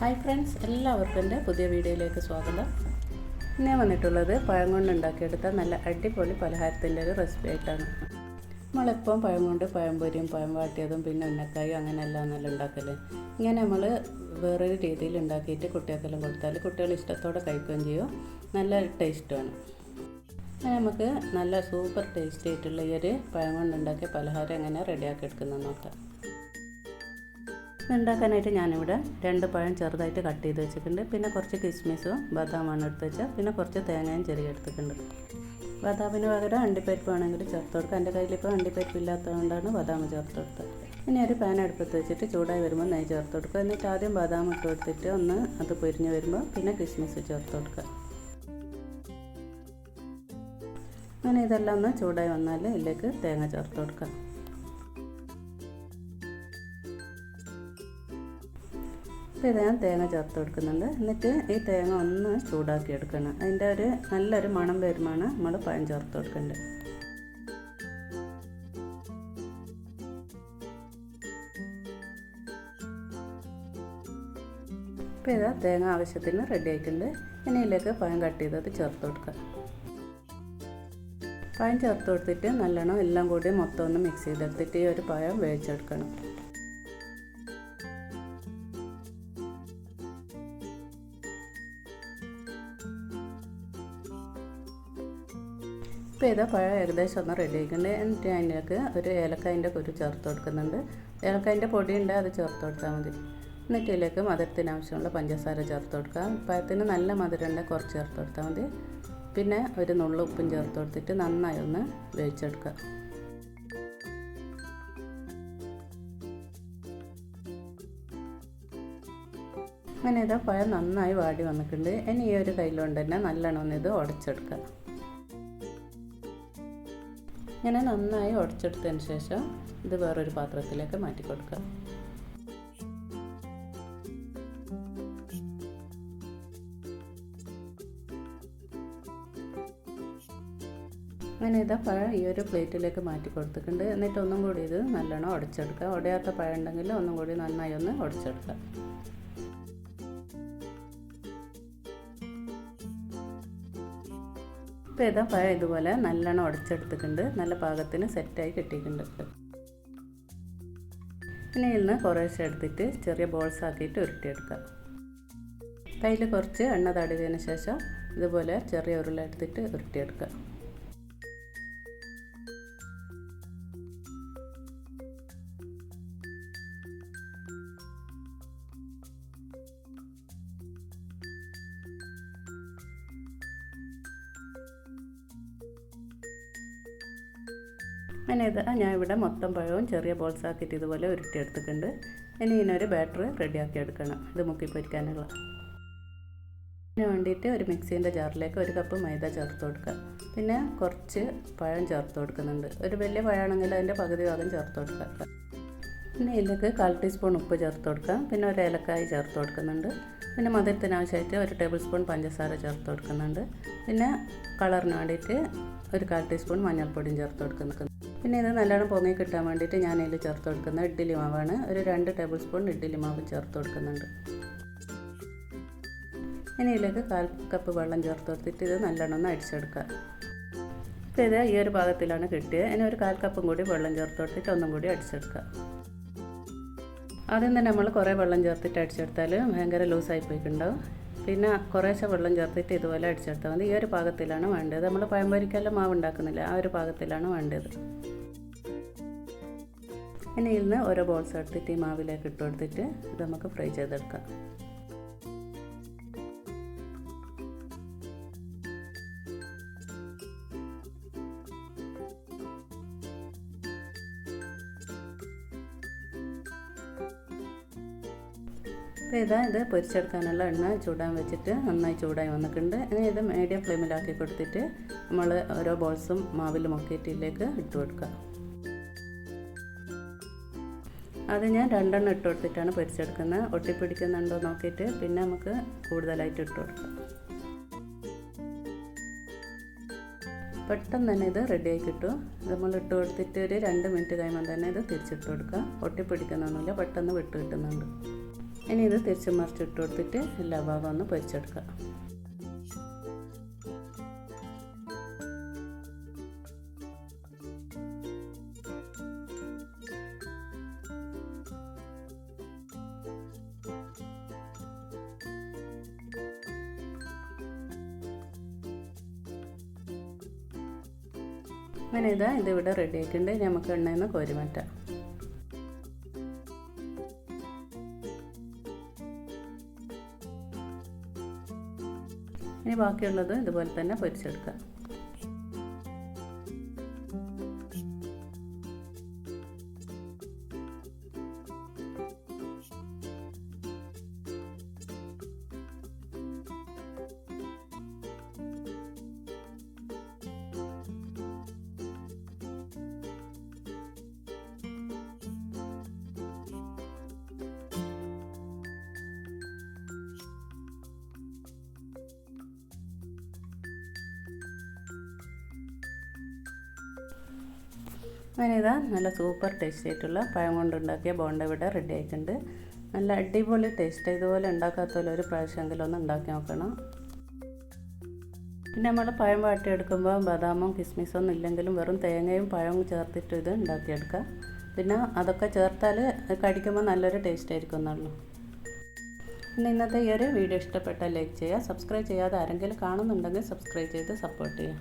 Hi friends എല്ലാവർക്കും എന്റെ പുതിയ വീഡിയോയിലേക്ക് സ്വാഗതം. ഞാൻ വന്നിട്ടുള്ളത് പഴം കൊണ്ട് ഉണ്ടാക്കിയെടുത്ത നല്ല അടിപൊളി പലഹാരത്തിന്റെ ഒരു റെസിപ്പി ആയിട്ടാണ്. നമ്മളെപ്പം പഴം കൊണ്ട് പഴംപൊരിയും പഴം വാട്ടിയതും പിന്നെ ഉന്നക്കായും അങ്ങനെ എല്ലാം നല്ല ഉണ്ടാക്കൽ. ഇങ്ങനെ നമ്മൾ വേറൊരു രീതിയിൽ ഉണ്ടാക്കിയിട്ട് കുട്ടികൾക്കെല്ലാം കൊടുത്താൽ കുട്ടികൾ ഇഷ്ടത്തോടെ കഴിക്കുകയും ചെയ്യും. നല്ല ടേസ്റ്റുമാണ് അങ്ങനെ നമുക്ക് നല്ല സൂപ്പർ ടേസ്റ്റി ആയിട്ടുള്ള ഈ ഒരു പഴം കൊണ്ട് ഉണ്ടാക്കിയ പലഹാരം എങ്ങനെ റെഡിയാക്കി എടുക്കുന്നത് നോക്കാം. ഉണ്ടാക്കാനായിട്ട് ഞാനിവിടെ രണ്ട് പഴം ചെറുതായിട്ട് കട്ട് ചെയ്ത് വെച്ചിട്ടുണ്ട്. പിന്നെ കുറച്ച് കിസ്മിസും ബദാമാണ് എടുത്ത് വെച്ചാൽ പിന്നെ കുറച്ച് തേങ്ങയും ചെറിയ എടുത്തിട്ടുണ്ട്. ബദാമിന് പകരം അണ്ടിപ്പരിപ്പ് വേണമെങ്കിൽ ചേർത്ത് കൊടുക്കുക എന്റെ കയ്യിലിപ്പോൾ അണ്ടിപ്പരിപ്പ് ഇല്ലാത്തതുകൊണ്ടാണ് ബദാം ചേർത്ത് കൊടുത്തത്. ഇനി ഒരു പാൻ അടുപ്പത്ത് വെച്ചിട്ട് ചൂടായി വരുമ്പോൾ നെയ്യ് ചേർത്ത് കൊടുക്കുക. എന്നിട്ട് ആദ്യം ബദാം ഇട്ട് കൊടുത്തിട്ട് ഒന്ന് അത് പൊരിഞ്ഞ് വരുമ്പോൾ പിന്നെ കിസ്മിസ് ചേർത്ത് കൊടുക്കുക. അങ്ങനെ ഇതെല്ലാം ഒന്ന് ചൂടായി വന്നാൽ ഇതിലേക്ക് തേങ്ങ ചേർത്ത് കൊടുക്കുക. ഇപ്പോൾ ഇത് ഞാൻ തേങ്ങ ചേർത്ത് കൊടുക്കുന്നുണ്ട്. എന്നിട്ട് ഈ തേങ്ങ ഒന്ന് ചൂടാക്കി എടുക്കണം. അതിന്റെ ഒരു നല്ലൊരു മണം വരുമാണ് നമ്മൾ പഴം ചേർത്ത് കൊടുക്കേണ്ടത്. അപ്പോൾ ഇതാ തേങ്ങ ആവശ്യത്തിന് റെഡി ആയിട്ടുണ്ട്. ഇനി ഇതിലേക്ക് പഴം കട്ട് ചെയ്തത് ചേർത്ത് കൊടുക്കുക. പഴം ചേർത്ത് കൊടുത്തിട്ട് നല്ലോണം എല്ലാം കൂടി മൊത്തം ഒന്ന് മിക്സ് ചെയ്തെടുത്തിട്ട് ഈ ഒരു പഴം വേവിച്ചെടുക്കണം. ഇപ്പോൾ ഇതാ പഴം ഏകദേശം ഒന്ന് റെഡി ആയിട്ടുണ്ട്. എന്നിട്ട് അതിലേക്ക് ഒരു ഏലക്കായന്റെ കുരു ചേർത്ത് കൊടുക്കുന്നുണ്ട്. ഏലക്കായന്റെ പൊടി ഉണ്ട് അത് ചേർത്ത് കൊടുത്താൽ മതി. എന്നിട്ട് ഇതിലേക്ക് മധുരത്തിന് ആവശ്യമുള്ള പഞ്ചസാര ചേർത്ത് കൊടുക്കുക. പഴത്തിന് നല്ല മധുരം ഉണ്ടെങ്കിൽ കുറച്ച് ചേർത്ത് കൊടുത്താൽ മതി. പിന്നെ ഒരു നുള്ളു ഉപ്പും ചേർത്ത് കൊടുത്തിട്ട് നന്നായി ഒന്ന് വേവിച്ചെടുക്കുക. അങ്ങനെ ഇതാ പഴം നന്നായി വാടി വന്നിട്ടുണ്ട്. ഇനി ഈ ഒരു കയ്യിലുകൊണ്ട് തന്നെ നല്ലോണം ഒന്ന് ഇത് ഉടച്ചെടുക്കുക. ഇങ്ങനെ നന്നായി ഉടച്ചെടുത്തതിന് ശേഷം ഇത് വേറൊരു പാത്രത്തിലേക്ക് മാറ്റി കൊടുക്കുക. അങ്ങനെ ഇതാ പഴം ഈ ഒരു പ്ലേറ്റിലേക്ക് മാറ്റി കൊടുത്തിട്ടുണ്ട്. എന്നിട്ട് ഒന്നും കൂടി ഇത് നല്ലോണം ഉടച്ചെടുക്കുക. ഉടയാത്ത പഴം ഉണ്ടെങ്കിൽ ഒന്നും കൂടി നന്നായി ഒന്ന് ഉടച്ചെടുക്കുക. ഇപ്പോൾ ഇതാ പഴം ഇതുപോലെ നല്ലോണം ഉടച്ചെടുത്തിട്ടുണ്ട് നല്ല പാകത്തിന് സെറ്റായി കിട്ടിയിട്ടുണ്ട്. പിന്നെ ഇന്ന് കുറേശ്ശെ എടുത്തിട്ട് ചെറിയ ബോൾസ് ആക്കിയിട്ട് ഉരുട്ടിയെടുക്കാം കയ്യിൽ കുറച്ച് എണ്ണ തടവിയതിന് ശേഷം ഇതുപോലെ ചെറിയ ഉരുള എടുത്തിട്ട് ഉരുട്ടിയെടുക്കുക. അങ്ങനെ ഇത് ഞാൻ ഇവിടെ മൊത്തം പഴവും ചെറിയ ബോൾസ് ആക്കിയിട്ട് ഇതുപോലെ ഉരുട്ടിയെടുത്തിട്ടുണ്ട്. ഇനി ഇതിനൊരു ബാറ്റർ റെഡിയാക്കി എടുക്കണം. ഇത് മുക്കി പൊരിക്കാനുള്ള അതിന് വേണ്ടിയിട്ട് ഒരു മിക്സീന്റെ ജാറിലേക്ക് ഒരു കപ്പ് മൈദ ചേർത്ത് കൊടുക്കുക. പിന്നെ കുറച്ച് പഴം ചേർത്ത് കൊടുക്കുന്നുണ്ട്. ഒരു വലിയ പഴമാണെങ്കിൽ അതിന്റെ പകുതി ഭാഗം ചേർത്ത് കൊടുക്കുക. പിന്നെ ഇതിലേക്ക് കാൽ ടീസ്പൂൺ ഉപ്പ് ചേർത്ത് കൊടുക്കാം പിന്നെ ഒരു ഏലക്കായ ചേർത്ത് കൊടുക്കുന്നുണ്ട്. പിന്നെ മധുരത്തിനാവശ്യമായിട്ട് ഒരു ടേബിൾ സ്പൂൺ പഞ്ചസാര ചേർത്ത് കൊടുക്കുന്നുണ്ട്. പിന്നെ കളറിന് വേണ്ടിയിട്ട് ഒരു കാൽ ടീസ്പൂൺ മഞ്ഞൾപ്പൊടിയും ചേർത്ത് കൊടുക്കുന്നത് പിന്നെ ഇത് നല്ലോണം പൊങ്ങി കിട്ടാൻ വേണ്ടിയിട്ട് ഞാൻ ഇതിൽ ചേർത്ത് കൊടുക്കുന്ന ഇഡ്ഡലി മാവാണ്. ഒരു രണ്ട് ടേബിൾ സ്പൂൺ ഇഡ്ഡലി മാവ് ചേർത്ത് കൊടുക്കുന്നുണ്ട്. ഇനി ഇതിലേക്ക് കാൽ കപ്പ് വെള്ളം ചേർത്ത് കൊടുത്തിട്ട് ഇത് നല്ലോണം ഒന്ന് അടിച്ചെടുക്കുക. ഇപ്പോൾ ഇത് ഈ ഒരു ഭാഗത്തിലാണ് കിട്ടിയത്. ഇനി ഒരു കാൽ കപ്പും കൂടി വെള്ളം ചേർത്ത് കൊടുത്തിട്ട് ഒന്നും കൂടി അടിച്ചെടുക്കുക. ആദ്യം തന്നെ നമ്മൾ കുറേ വെള്ളം ചേർത്തിട്ട് അടിച്ചെടുത്താൽ ഭയങ്കര ലൂസായി പോയിട്ടുണ്ടാവും. പിന്നെ കുറേശ്ശെ വെള്ളം ചേർത്തിട്ട് ഇതുപോലെ അടിച്ചെടുത്താൽ മതി. ഈ ഒരു പാകത്തിലാണ് വേണ്ടത്. നമ്മൾ പഴംപൊരിക്കെല്ലാം മാവ് ഉണ്ടാക്കുന്നില്ല. ആ ഒരു പാകത്തിലാണ് വേണ്ടത്. ഇനി ഇതിൽ നിന്ന് ഓരോ ബോൾസ് എടുത്തിട്ട് ഈ മാവിലേക്ക് ഇട്ട് കൊടുത്തിട്ട് ഇത് നമുക്ക് ഫ്രൈ ചെയ്തെടുക്കാം. അപ്പോൾ ഇതാ ഇത് പൊരിച്ചെടുക്കാനുള്ള എണ്ണ ചൂടാൻ വെച്ചിട്ട് നന്നായി ചൂടായി വന്നിട്ടുണ്ട്. ഇനി ഇത് മീഡിയം ഫ്ലെയിമിലാക്കി കൊടുത്തിട്ട് നമ്മൾ ഓരോ ബോൾസും മാവിൽ മുക്കിയിട്ടിലേക്ക് ഇട്ട് കൊടുക്കുക. അത് ഞാൻ രണ്ടെണ്ണം ഇട്ട് കൊടുത്തിട്ടാണ് പൊരിച്ചെടുക്കുന്നത്. ഒട്ടിപ്പിടിക്കുന്നുണ്ടോ നോക്കിയിട്ട് പിന്നെ നമുക്ക് കൂടുതലായിട്ട് ഇട്ട് കൊടുക്കാം. പെട്ടെന്ന് തന്നെ ഇത് റെഡിയായി കിട്ടും. നമ്മൾ ഇട്ട് കൊടുത്തിട്ട് ഒരു രണ്ട് മിനിറ്റ് കഴിയുമ്പോൾ തന്നെ ഇത് തിരിച്ചിട്ട് കൊടുക്കുക. ഒട്ടിപ്പിടിക്കുന്നൊന്നുമില്ല പെട്ടെന്ന് വിട്ട് കിട്ടുന്നുണ്ട്. ഇനി ഇത് തിരിച്ച് മറിച്ചിട്ട് കൊടുത്തിട്ട് എല്ലാ ഭാഗവും ഒന്ന് പൊരിച്ചെടുക്കുക. അങ്ങനെ ഇതാ ഇതിവിടെ റെഡി ആക്കിയിട്ടുണ്ട് നമുക്ക് എണ്ണയിൽ നിന്ന് കോരി ഇനി ബാക്കിയുള്ളത് ഇതുപോലെ തന്നെ പൊരിച്ചെടുക്കാം അങ്ങനെ നല്ല സൂപ്പർ ടേസ്റ്റ് ആയിട്ടുള്ള പഴം കൊണ്ടുണ്ടാക്കിയ ബോണ്ട ഇവിടെ റെഡി ആയിട്ടുണ്ട്. നല്ല അടിപൊളി ടേസ്റ്റ് ഇതുപോലെ ഉണ്ടാക്കാത്തപോലെ ഒരു പ്രാവശ്യമെങ്കിലും ഒന്ന് ഉണ്ടാക്കി നോക്കണം. പിന്നെ നമ്മൾ പഴം വാട്ടിയെടുക്കുമ്പോൾ ബദാമും കിസ്മിസൊന്നും ഇല്ലെങ്കിലും വെറും തേങ്ങയും പഴവും ചേർത്തിട്ട് ഇത് ഉണ്ടാക്കിയെടുക്കുക പിന്നെ അതൊക്കെ ചേർത്താൽ കടിക്കുമ്പോൾ നല്ലൊരു ടേസ്റ്റ് ആയിരിക്കും എന്നുള്ളൂ പിന്നെ ഇന്നത്തെ ഈ ഒരു വീഡിയോ ഇഷ്ടപ്പെട്ടാൽ ലൈക്ക് ചെയ്യുക സബ്സ്ക്രൈബ് ചെയ്യാതെ ആരെങ്കിലും കാണുന്നുണ്ടെങ്കിൽ സബ്സ്ക്രൈബ് ചെയ്ത് സപ്പോർട്ട് ചെയ്യുക.